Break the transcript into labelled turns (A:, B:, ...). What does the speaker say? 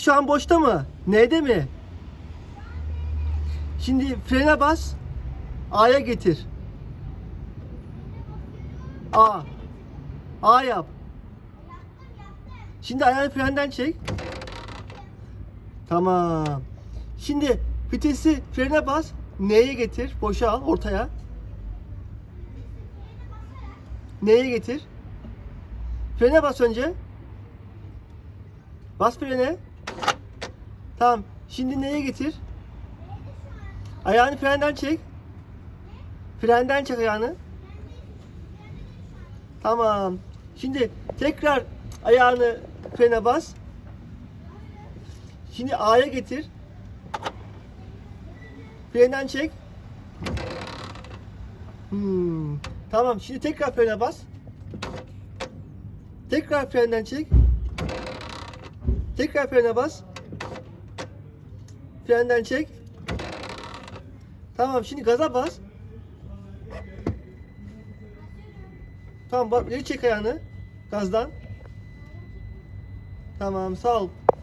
A: Şu an boşta mı? N'de mi? Şimdi frene bas. A'ya getir. A. A yap. Şimdi ayağını frenden çek. Tamam. Şimdi vitesi frene bas. N'ye getir. Boşa al ortaya. N'ye getir. Frene bas önce. Bas frene. Tamam. Şimdi neye getir? Ayağını frenden çek. Frenden çek ayağını. Tamam. Şimdi tekrar ayağını frene bas. Şimdi A'ya getir. Frenden çek. Hmm. Tamam. Şimdi tekrar frene bas. Tekrar frenden çek. Tekrar frene bas. Frenden çek. Tamam şimdi gaza bas. Tamam bak çek ayağını. Gazdan. Tamam sağ ol.